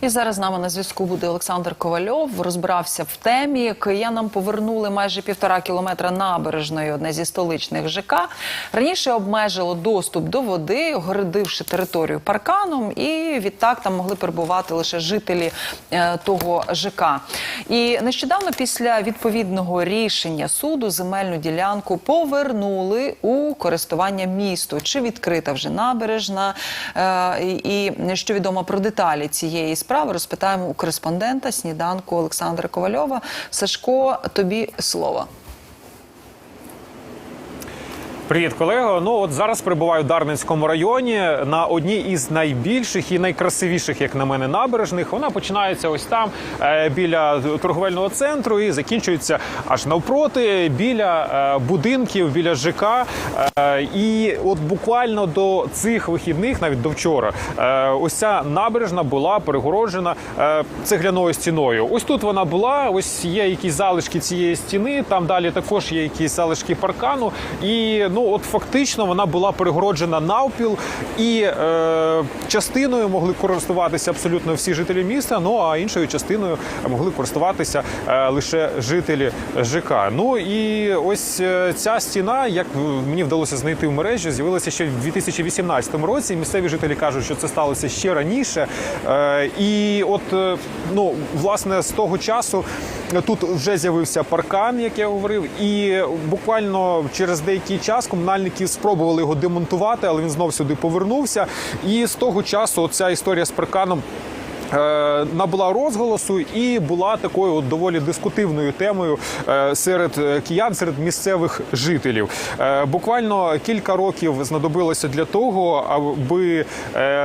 І зараз з нами на зв'язку буде Олександр Ковальов. Розбирався в темі. Киянам повернули майже півтора кілометра набережної, одне зі столичних ЖК. Раніше обмежило доступ до води, огородивши територію парканом, і відтак там могли перебувати лише жителі е, того ЖК. І нещодавно, після відповідного рішення суду, земельну ділянку повернули у користування місту. Чи відкрита вже набережна? Е, і що відомо про деталі цієї справи, розпитаємо у кореспондента сніданку Олександра Ковальова. Сашко, тобі слово. Привіт, колего. Ну от зараз перебуваю в Дарницькому районі на одній із найбільших і найкрасивіших, як на мене, набережних. Вона починається ось там е, біля торговельного центру і закінчується аж навпроти біля е, будинків, біля ЖК. Е, і от буквально до цих вихідних, навіть до вчора, ось ця набережна була перегороджена цегляною стіною. Ось тут вона була. Ось є якісь залишки цієї стіни. Там далі також є якісь залишки паркану. І ну от фактично вона була перегороджена навпіл, і е, частиною могли користуватися абсолютно всі жителі міста. Ну а іншою частиною могли користуватися е, лише жителі ЖК. Ну і ось е, ця стіна, як мені вдалося знайти в мережі, з'явилася ще в 2018 році. Місцеві жителі кажуть, що це сталося ще раніше. Е, і от е, ну власне з того часу тут вже з'явився паркан, як я говорив, і буквально через деякий час комунальники спробували його демонтувати, але він знов сюди повернувся. І з того часу ця історія з парканом. Е, Набула розголосу і була такою от доволі дискутивною темою е, серед е, киян, серед місцевих жителів. Буквально кілька років знадобилося для того, аби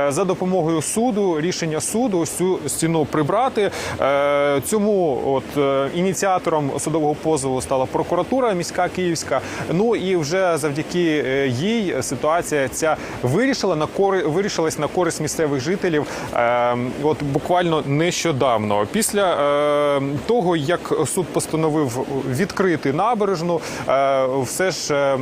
за допомогою суду, рішення суду, цю стіну прибрати. Цьому от ініціатором судового позову стала прокуратура міська київська. Ну і вже завдяки їй ситуація ця вирішила на кори вирішилась на користь місцевих жителів. Е, От буквально нещодавно, після е, того як суд постановив відкрити набережну, е, все ж. е,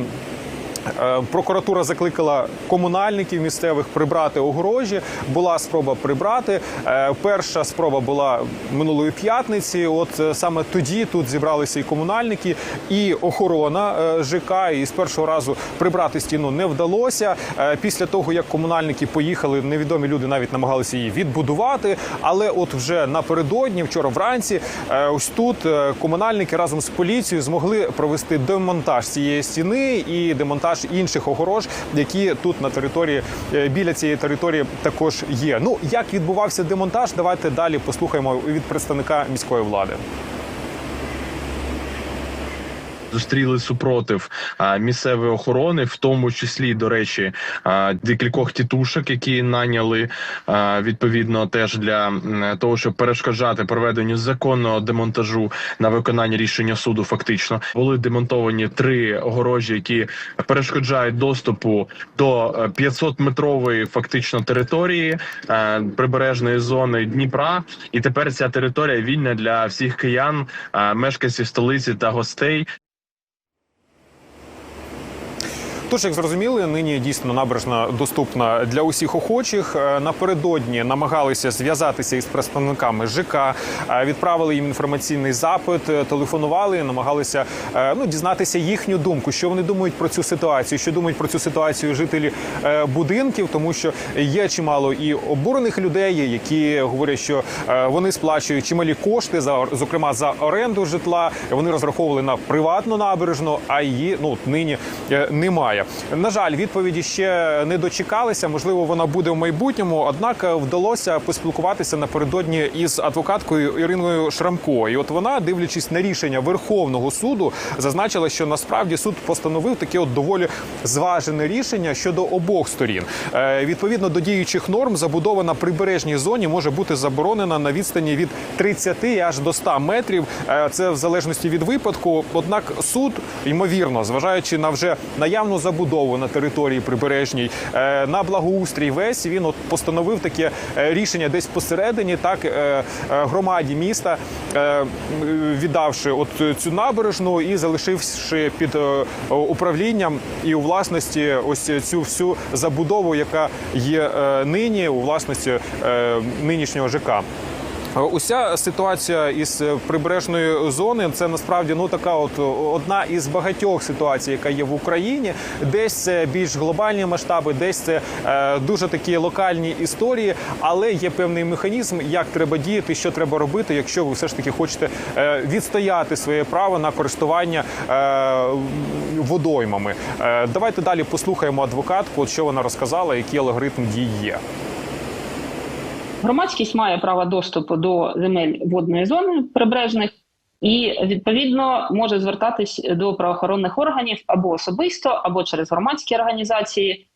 Прокуратура закликала комунальників місцевих прибрати огорожі. Була спроба прибрати. Е, Перша спроба була минулої п'ятниці. От е, саме тоді тут зібралися і комунальники, і охорона е, ЖК. І з першого разу прибрати стіну не вдалося. Е, Після того як комунальники поїхали, невідомі люди навіть намагалися її відбудувати. Але от вже напередодні, вчора вранці, е, ось тут е, комунальники разом з поліцією змогли провести демонтаж цієї стіни і демонтаж інших огорож, які тут на території е, біля цієї території також є. Ну як відбувався демонтаж, давайте далі послухаємо від представника міської влади. Зустріли супротив місцевої охорони, в тому числі, до речі, декількох тітушок, які наняли відповідно теж для того, щоб перешкоджати проведенню законного демонтажу на виконання рішення суду. Фактично були демонтовані три огорожі, які перешкоджають доступу до 500-метрової фактично території е, прибережної зони Дніпра. І тепер ця територія вільна для всіх киян, е, мешканців столиці та гостей. Тож, як зрозуміли, нині дійсно набережна доступна для усіх охочих. Е, Напередодні намагалися зв'язатися із представниками ЖК, е, відправили їм інформаційний запит, е, телефонували, намагалися ну дізнатися їхню думку, що вони думають про цю ситуацію, що думають про цю ситуацію жителі будинків, тому що є чимало і обурених людей, які говорять, що вони сплачують чималі кошти за зокрема за оренду житла. Вони розраховували на приватну набережну, а її ну нині е, На жаль, відповіді ще не дочекалися. Можливо, вона буде в майбутньому. Однак е, вдалося поспілкуватися напередодні із адвокаткою Іриною Шрамко. І от вона, дивлячись на рішення Верховного суду, зазначила, що насправді суд постановив таке от доволі зважене рішення щодо обох сторін. Е, Відповідно до діючих норм, забудова на прибережній зоні може бути заборонена на відстані від 30 аж до 100 метрів. Е, Це в залежності від випадку. Однак суд, ймовірно, зважаючи на вже наявну забудову на території прибережній, е, на благоустрій весь він от постановив таке е, рішення десь посередині, так е, громаді міста, віддавши от цю набережну і залишивши під управлінням і у власності ось цю всю забудову, яка є нині у власності нинішнього ЖК. Е, Уся ситуація із е, прибережної зони це насправді ну така, от одна із багатьох ситуацій, яка є в Україні. Десь це більш глобальні масштаби, десь це е, дуже такі локальні історії, але є певний механізм, як треба діяти, що треба робити, якщо ви все ж таки хочете е, відстояти своє право на користування е, водоймами. Е, давайте далі послухаємо адвокатку, от що вона розказала, який алгоритм дій є. Громадськість має право доступу до земель водної зони прибережних і відповідно може звертатись до правоохоронних органів або особисто, або через громадські організації.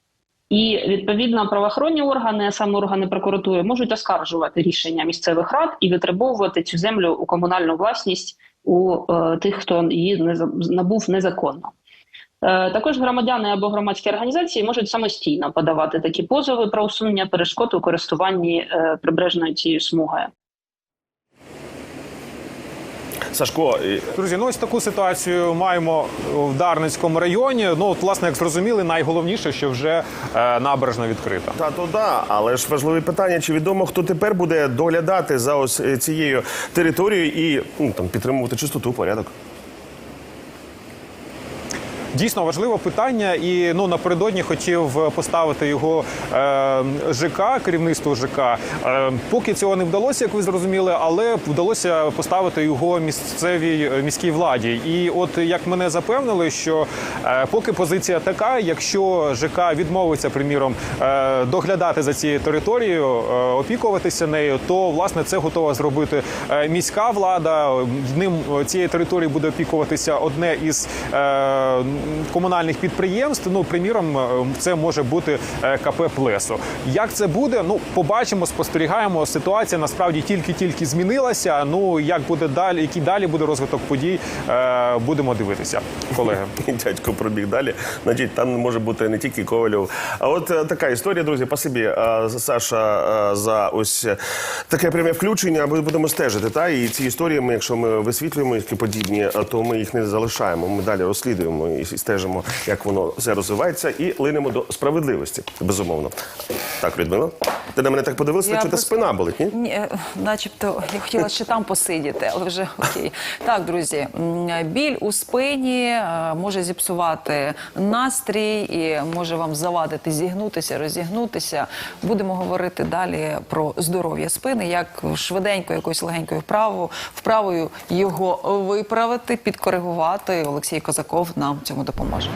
І відповідно правоохоронні органи, а саме органи прокуратури, можуть оскаржувати рішення місцевих рад і витребовувати цю землю у комунальну власність у е, тих, хто її не набув незаконно. Е, Також громадяни або громадські організації можуть самостійно подавати такі позови про усунення перешкод у користуванні е, прибережною цією смугою. Сашко, Друзі, ну ось таку ситуацію маємо в Дарницькому районі. Ну, от, власне, як зрозуміли, найголовніше, що вже е, набережна відкрита. та то да, але ж важливе питання: чи відомо, хто тепер буде доглядати за ось е, цією територією і ну, там підтримувати чистоту, порядок? Дійсно важливе питання, і ну напередодні хотів поставити його е, ЖК, керівництво ЖК. Е, поки цього не вдалося, як ви зрозуміли, але вдалося поставити його місцевій е, міській владі. І от як мене запевнили, що е, поки позиція така, якщо ЖК відмовиться, приміром, е, доглядати за цією територією, е, опікуватися нею, то власне це готова зробити е, міська влада. Ним е, цією територією буде опікуватися одне із е, комунальних підприємств. Ну, приміром, е, це може бути е, КП Плесо. Як це буде? Ну, побачимо, спостерігаємо. Ситуація насправді тільки-тільки змінилася. Ну як буде далі, який далі буде розвиток подій, е, будемо дивитися, колеги. Дядько пробіг далі. Значить, там може бути не тільки Ковальов. А от така історія, друзі. Спасибі, е, Саша, за ось таке пряме включення. Ми будемо стежити. Та і ці історії, ми, якщо ми висвітлюємо які подібні, то ми їх не залишаємо. Ми далі розслідуємо і стежимо, як воно все розвивається, і линемо до справедливості. Безумовно. Так, Людмила, ти на мене так подивилася, Я що та спина болить, ні? Ні, е, начебто я хотіла ще там посидіти, але вже окей. Так, друзі, біль у спині е, може зіпсувати настрій і може вам завадити зігнутися, розігнутися. Будемо говорити далі про здоров'я спини, як швиденько, якоюсь легенькою вправою, вправою його виправити, підкоригувати. Олексій Козаков нам цьому допоможе.